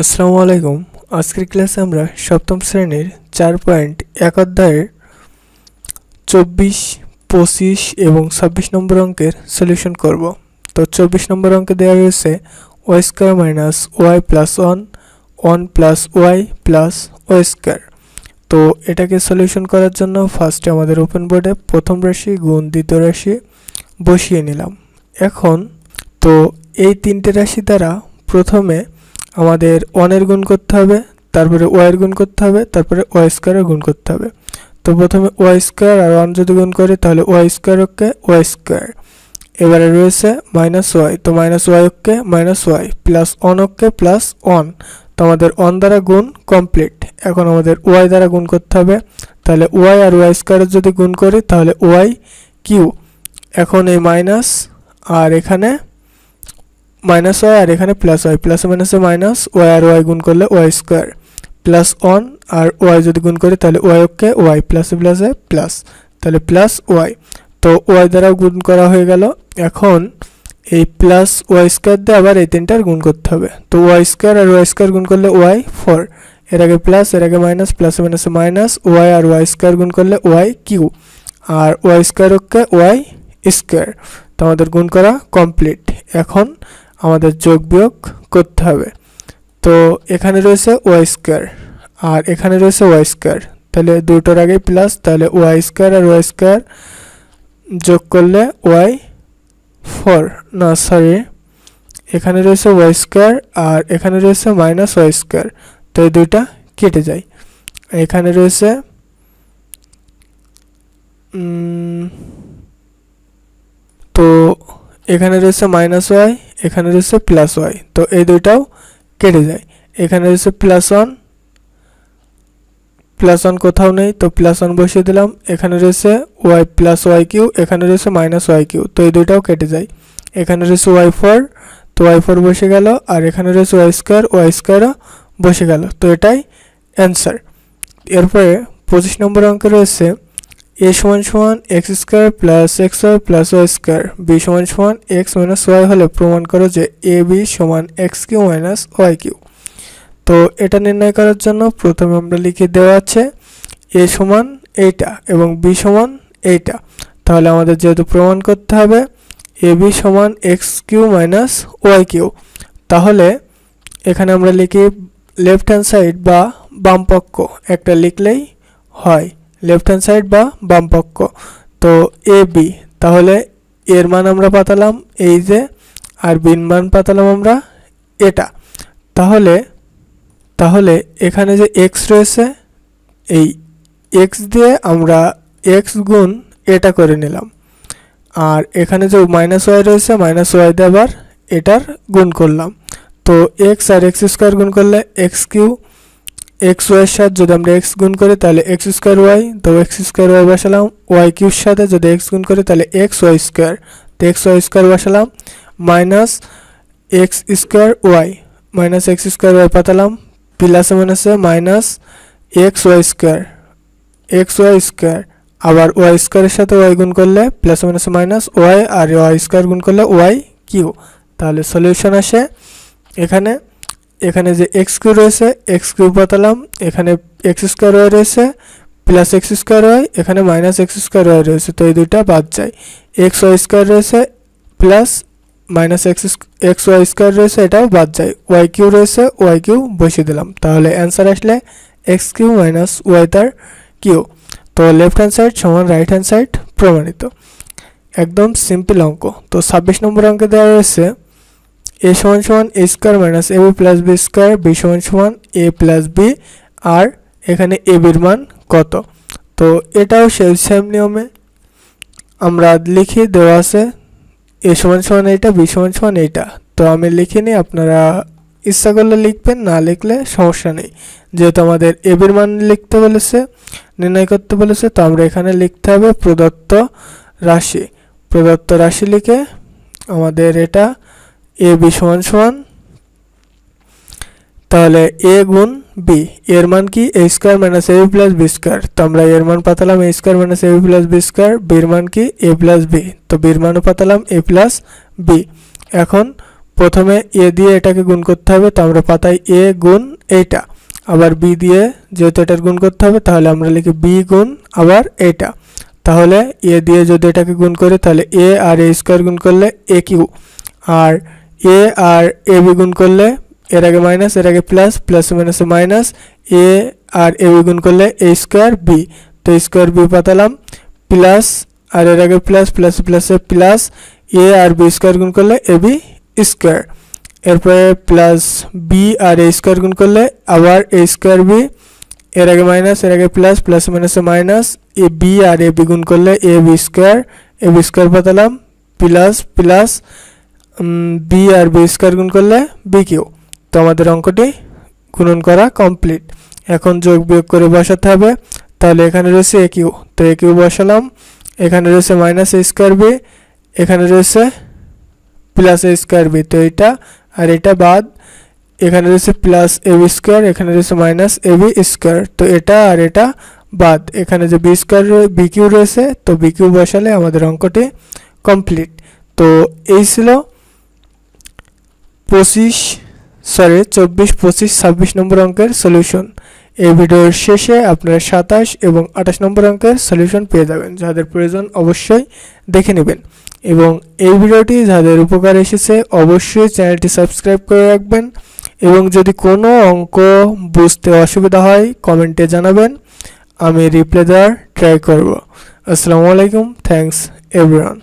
আসসালামু আলাইকুম। আজকের ক্লাসে আমরা সপ্তম শ্রেণির চার পয়েন্ট এক অধ্যায়ের চব্বিশ, পঁচিশ এবং ছাব্বিশ নম্বর অঙ্কের সলিউশন করব। তো চব্বিশ নম্বর অঙ্কে দেওয়া রয়েছে y square minus y plus one one plus y plus y square তো এটাকে সলিউশন করার জন্য ফার্স্টে আমাদের ওপেন বোর্ডে প্রথম রাশি গুণ দ্বিতীয় রাশি বসিয়ে নিলাম। এখন তো এই তিনটে রাশি দ্বারা প্রথমে আমাদের ওয়ানের গুণ করতে হবে, তারপরে ওয়াইয়ের গুণ করতে হবে, তারপরে ওয়াই স্কোয়ারের গুণ করতে হবে। তো প্রথমে ওয়াই স্কোয়ার আর ওয়ান যদি গুণ করি, তাহলে y square okay y square এবারে রয়েছে মাইনাস ওয়াই তো minus y okay minus y plus one okay plus one তো আমাদের ওয়ান দ্বারা গুণ কমপ্লিট এখন আমাদের ওয়াই দ্বারা গুণ করতে হবে। তাহলে ওয়াই আর ওয়াই স্কোয়ারের যদি গুণ করি, তাহলে ওয়াই কিউ এখন এই মাইনাস আর এখানে মাইনাস ওয়াই আর এখানে প্লাস ওয়াই প্লাস মাইনাসে মাইনাস ওয়াই আর ওয়াই গুণ করলে ওয়াই স্কোয়ার প্লাস ওয়ান আর ওয়াই যদি গুণ করি, তাহলে ওয়াই ওকে ওয়াই প্লাসে প্লাসে প্লাস তাহলে প্লাস ওয়াই তো ওয়াই দ্বারা গুণ করা হয়ে গেল। এখন এই প্লাস ওয়াই স্কোয়ার দিয়ে আবার এই তিনটার গুণ করতে হবে। তো ওয়াই স্কোয়ার আর ওয়াই স্কোয়ার গুণ করলে ওয়াই ফোর এর আগে প্লাস এর আগে মাইনাস প্লাসে মাইনাসে মাইনাস ওয়াই আর ওয়াই স্কোয়ার গুণ করলে ওয়াই কিউ, আর y square okay y square তো আমাদের গুণ করা কমপ্লিট এখন আমাদের যোগ বিয়োগ করতে হবে। তো এখানে রয়েছে ওয়াই স্কোয়ার, আর এখানে রয়েছে ওয়াই স্কোয়ার। তাহলে দুটোর আগে প্লাস তাহলে ওয়াই স্কোয়ার আর ওয়াই স্কোয়ার যোগ করলে ওয়াই ফোর। না সরি এখানে রয়েছে ওয়াই স্কোয়ার আর এখানে রয়েছে মাইনাস ওয়াই স্কোয়ার। তো এই দুইটা কেটে যায়। এখানে রয়েছে তো এখানে রয়েছে মাইনাস ওয়াই এখানে রয়েছে প্লাস ওয়াই তো এই দুইটাও কেটে যায়। এখানে রয়েছে প্লাস ওয়ান প্লাস ওয়ান কোথাও নেই, তো প্লাস ওয়ান বসিয়ে দিলাম। এখানে রয়েছে ওয়াই প্লাস ওয়াই কিউ এখানে রয়েছে মাইনাস ওয়াই কিউ তো এই দুইটাও কেটে যায়। এখানে রয়েছে ওয়াই ফোর তো ওয়াই ফোর বসে গেল, আর এখানে রয়েছে ওয়াই স্কোয়ার ওয়াই স্কোয়ারও বসে গেল। তো এটাই অ্যান্সার এরপরে পঁচিশ নম্বর অঙ্কে রয়েছে এ সমান সমান x square plus x y plus y square b সমান সমান এক্স মাইনাস ওয়াই হলে প্রমাণ করো যে এ বি সমান x cube minus y cube তো এটা নির্ণয় করার জন্য প্রথমে আমরা লিখে দেওয়া আছে এ সমান এইটা এবং বি সমান এইটা তাহলে আমাদের যেহেতু প্রমাণ করতে হবে এ বি সমান x cube minus y cube তাহলে এখানে আমরা লিখি লেফট হ্যান্ড সাইড বা বাম পক্ষ একটা লিখলেই হয় লেফট হ্যান্ড সাইড বা বাম পক্ষ। তো এ বি তাহলে এর মান আমরা পাতালাম এই যে, আর বিন মান পাতালাম আমরা এটা। তাহলে তাহলে এখানে যে এক্স রয়েছে, এই এক্স দিয়ে আমরা এক্স গুণ এটা করে নিলাম। আর এখানে যে মাইনাস ওয়াই রয়েছে মাইনাস ওয়াই দিয়ে আবার এটার গুণ করলাম। তো এক্স আর এক্স স্কোয়ার গুণ করলে এক্স কিউ এক্স ওয়াইয়ের সাথে যদি আমরা এক্স গুণ করি, তাহলে এক্স স্কোয়ার ওয়াই তো এক্স স্কোয়ার ওয়াই বসালাম ওয়াই কিউর সাথে যদি এক্স গুণ করি, তাহলে এক্স ওয়াই স্কোয়ার তো এক্স ওয়াই স্কোয়ার বসালাম minus x square y minus x square y পাতালাম প্লাসে মাইনাসে minus x y square x y square আবার ওয়াই স্কোয়ারের সাথে ওয়াই গুণ করলে প্লাস মাইনাসে মাইনাস ওয়াই আর ওয়াই স্কোয়ার গুণ করলে ওয়াই কিউ তাহলে সলিউশন আসে, এখানে এখানে যে এক্স কিউ রয়েছে এক্স কিউ পাতালাম এখানে এক্স স্কোয়ার ওয়াই রয়েছে প্লাস এক্স স্কোয়ার ওয়াই এখানে মাইনাস এক্স স্কোয়ার ওয়াই রয়েছে, তো এই দুইটা বাদ যায়। এক্স ওয়াই স্কোয়ার রয়েছে plus minus x x y square রয়েছে, এটাও বাদ যায়। ওয়াই কিউ রয়েছে ওয়াই কিউ বসিয়ে দিলাম। তাহলে অ্যান্সার আসলে এক্স কিউ মাইনাস ওয়াই তার কিউ তো লেফট হ্যান্ড সাইড সমান রাইট হ্যান্ড সাইড প্রমাণিত। একদম সিম্পল অঙ্ক। তো ছাব্বিশ নম্বর অঙ্কে দেওয়া রয়েছে এ সমান সমান a square minus a b plus b square b সমান সমান এ প্লাস বি আর এখানে এ বির মান কত? তো এটাও সেই সেম নিয়মে আমরা লিখে দেওয়া আছে এ সমান সমান এইটা বি সমান সমান এইটা। তো আমি লিখিনি আপনারা ইচ্ছা করলে লিখবেন, না লিখলে সমস্যা নেই। যেহেতু আমাদের এবির মান লিখতে বলেছে, নির্ণয় করতে বলেছে, তো আমরা এখানে লিখতে হবে প্রদত্ত রাশি। প্রদত্ত রাশি লিখে আমাদের এটা এ বি সমান সমান, তাহলে এ গুণ বি, এর মান কি? A square minus a b plus b square. তো আমরা এর মান পাতালাম a square minus a b plus b square বির মান কি? A plus b. তো বির মানও পাতালাম এ প্লাস বি। এখন প্রথমে এ দিয়ে এটাকে গুণ করতে হবে, তো আমরা পাতাই এ গুণ এইটা। আবার বি দিয়ে যেহেতু এটার গুণ করতে হবে, তাহলে আমরা লিখি বি গুণ আবার এইটা। তাহলে এ দিয়ে যদি এটাকে গুণ করি, তাহলে এ আর এ স্কোয়ার গুণ করলে এ কিউ। আর এ আর এ বি গুণ করলে এর আগে মাইনাস এর আগে প্লাস প্লাস মাইনাসে মাইনাস এ আর এ বি গুণ করলে এ স্কোয়ার বি তো স্কোয়ার বি পাতালাম। প্লাস আর এর আগে প্লাস প্লাস প্লাসে প্লাস এ আর বি স্কোয়ার গুণ করলে এ বি স্কোয়ার এরপরে প্লাস বি আর এ স্কোয়ার গুণ করলে আবার এ স্কোয়ার বি এর আগে মাইনাস এর আগে প্লাস প্লাস মাইনাসে মাইনাস এ বি আর এ বি গুণ করলে A B square A B square পাতালাম। Plus plus B আর বি স্কোয়ার গুণ করলে বি কিউ তো আমাদের অঙ্কটি গুণন করা কমপ্লিট এখন যোগ বিয়োগ করে বসাতে হবে। তাহলে এখানে রয়েছে এ কিউ তো এ কিউ বসালাম। এখানে রয়েছে মাইনাস এ স্কোয়ার বি এখানে রয়েছে প্লাস এ স্কোয়ার বি তো এটা আর এটা বাদ। এখানে রয়েছে প্লাস এ বি স্কোয়ার এখানে রয়েছে মাইনাস এ বি স্কোয়ার তো এটা আর এটা বাদ। এখানে যে বি স্কোয়ার বি কিউ রয়েছে, তো বি কিউ বসালে আমাদের অঙ্কটি কমপ্লিট তো এই ছিল পঁচিশ সরি চব্বিশ, পঁচিশ, ছাব্বিশ নম্বর অঙ্কের সলিউশন এই ভিডিওর শেষে আপনারা সাতাশ এবং আঠাশ নম্বর অঙ্কের সলিউশন পেয়ে যাবেন। যাদের প্রয়োজন অবশ্যই দেখে নেবেন। এবং এই ভিডিওটি যাদের উপকার এসেছে অবশ্যই চ্যানেলটি সাবস্ক্রাইব করে রাখবেন। এবং যদি কোনো অঙ্ক বুঝতে অসুবিধা হয়, কমেন্টে জানাবেন। আমি রিপ্লাই দেওয়ার ট্রাই করব। আসসালামু আলাইকুম। Thanks everyone